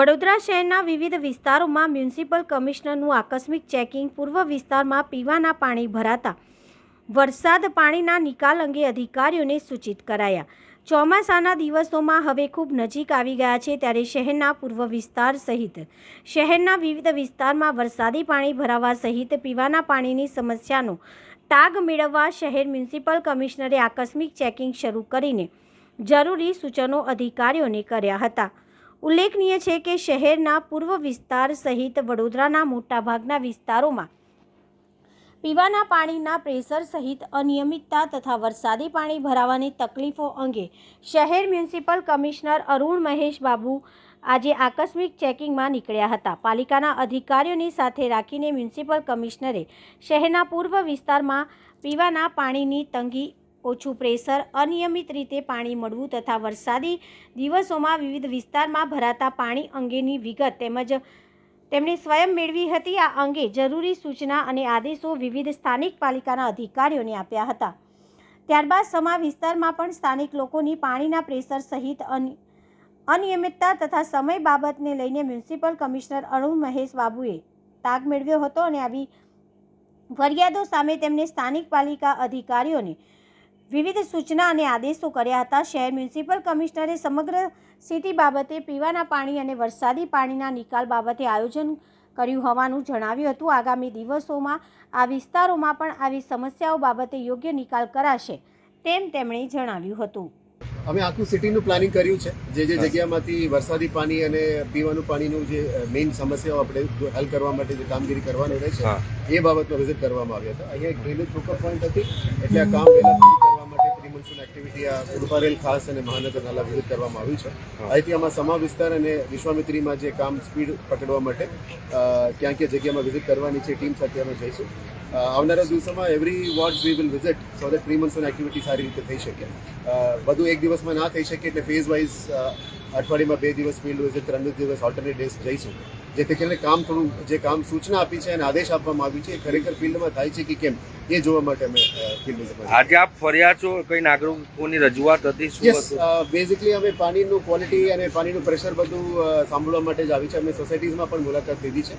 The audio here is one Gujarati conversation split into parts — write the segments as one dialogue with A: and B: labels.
A: વડોદરા શહેરના વિવિધ વિસ્તારોમાં મ્યુનિસિપલ કમિશનરનું આકસ્મિક ચેકિંગ પૂર્વ વિસ્તારમાં પીવાના પાણી ભરાતા વરસાદ પાણીના નિકાલ અંગે અધિકારીઓને સૂચિત કરાયા. ચોમાસાના દિવસોમાં હવે ખૂબ નજીક આવી ગયા છે ત્યારે શહેરના પૂર્વ વિસ્તાર સહિત શહેરના વિવિધ વિસ્તારમાં વરસાદી પાણી ભરાવા સહિત પીવાના પાણીની સમસ્યાનો તાગ મેળવવા શહેર મ્યુનિસિપલ કમિશનરે આકસ્મિક ચેકિંગ શરૂ કરીને જરૂરી સૂચનો અધિકારીઓને કર્યા હતા. ઉલ્લેખનીય છે કે શહેરના પૂર્વ વિસ્તાર સહિત વડોદરાના મોટાભાગના વિસ્તારોમાં પીવાના પાણીના પ્રેશર સહિત અનિયમિતતા તથા વરસાદી પાણી ભરાવાની તકલીફો અંગે શહેર મ્યુનિસિપલ કમિશનર અરુણ મહેશ બાબુ આજે આકસ્મિક ચેકિંગમાં નીકળ્યા હતા. પાલિકાના અધિકારીઓની સાથે રાખીને મ્યુનિસિપલ કમિશનરે શહેરના પૂર્વ વિસ્તારમાં પીવાના પાણીની તંગી ઓછું પ્રેશર, અનિયમિત રીતે પાણી મળવું તથા વરસાદી દિવસોમાં વિવિધ વિસ્તારમાં ભરાતા પાણી અંગેની વિગત તેમજ તેમણે સ્વયં મેળવી હતી. આ અંગે જરૂરી સૂચના અને આદેશો વિવિધ સ્થાનિક પાલિકાના અધિકારીઓને આપ્યા હતા. ત્યારબાદ સમા વિસ્તારમાં પણ સ્થાનિક લોકોની પાણીના પ્રેશર સહિત અનિ- અનિયમિતતા તથા સમય બાબતને લઈને મ્યુનિસિપલ કમિશનર અરુણ મહેશ બાબુએ તાગ મેળવ્યો હતો અને આવી ફરિયાદો સામે તેમણે સ્થાનિક પાલિકા અધિકારીઓને વિવિધ સૂચના અને આદેશો કર્યા હતા. શહેર મ્યુનિસિપલ કમિશનરે સમગ્ર સિટી બાબતે પીવાના પાણી અને વરસાદી પાણીના નિકાલ બાબતે આયોજન કર્યું હોવાનું જણાવ્યું હતું. આગામી દિવસોમાં આ વિસ્તારોમાં પણ આવી સમસ્યાઓ બાબતે યોગ્ય નિકાલ કરાશે તેમ તેમણે જણાવ્યું હતું.
B: અમે આખું સિટીનું પ્લાનિંગ કર્યું છે. જે જે જગ્યામાંથી વરસાદી પાણી અને પીવાનું પાણીનું જે મેઇન સમસ્યાઓ આપણે હલ કરવા માટે જે કામગીરી કરવાની રહે છે. એ બાબતમાં વિઝિટ કરવામાં આવ્યા હતા. અહીંયા એક ડ્રેનેજ ચોકઅપ પોઈન્ટ હતી. એટલે આ કામ વહેલા મોન્સૂન એક્ટિવિટી આ ઉડપારેલ ખાસ અને મહાનગર નાલા કરવામાં આવી છે. અહીંથી આમાં સમા વિસ્તાર અને વિશ્વામિત્રીમાં જે કામ સ્પીડ પકડવા માટે ક્યાં ક્યાં જગ્યામાં વિઝિટ કરવાની છે ટીમ સાથે અમે જઈશું આવનારા દિવસોમાં every ward we will visit so that pre monsoon activity સારી રીતે થઈ શકે બધું એક દિવસમાં ના થઈ શકે એટલે ફેઝ વાઇઝ અઠવાડિયામાં બે દિવસ ફિલ્ડ વિઝિટ ત્રણ દિવસ ઓલ્ટરનેટ ડેઝ જઈશું. જેથી કરીને કામ થોડું જે કામ સૂચના આપી છે અને આદેશ આપવામાં આવ્યું છે એ ખરેખર ફિલ્ડમાં થાય છે કે કેમ એ જોવા માટે અમે ફિલ્ડ વિઝિટ
C: આજે આપ ફર્યા છો કઈ નાગરિકોની રજૂઆત હતી શું
B: બેઝિકલી અમે પાણીનું ક્વોલિટી અને પાણીનું પ્રેશર બધું સાંભળવા માટે જ આવી છે. અમે સોસાયટીઝમાં પણ મુલાકાત લીધી છે.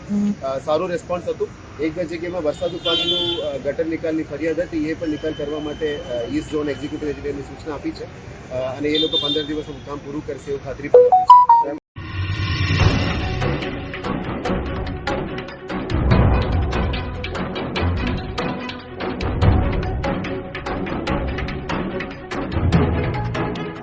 B: સારો રેસ્પોન્સ હતું. એક બે જગ્યામાં વરસાદુ પાણીનું ગટર નિકાલની ફરિયાદ હતી એ પણ નિકાલ કરવા માટે ઈસ્ટ ઝોન એક્ઝિક્યુટિવ એન્જિનિયરની સૂચના આપી છે. અને એ લોકો પંદર દિવસ કામ પૂરું કરશે એવું ખાતરી પણ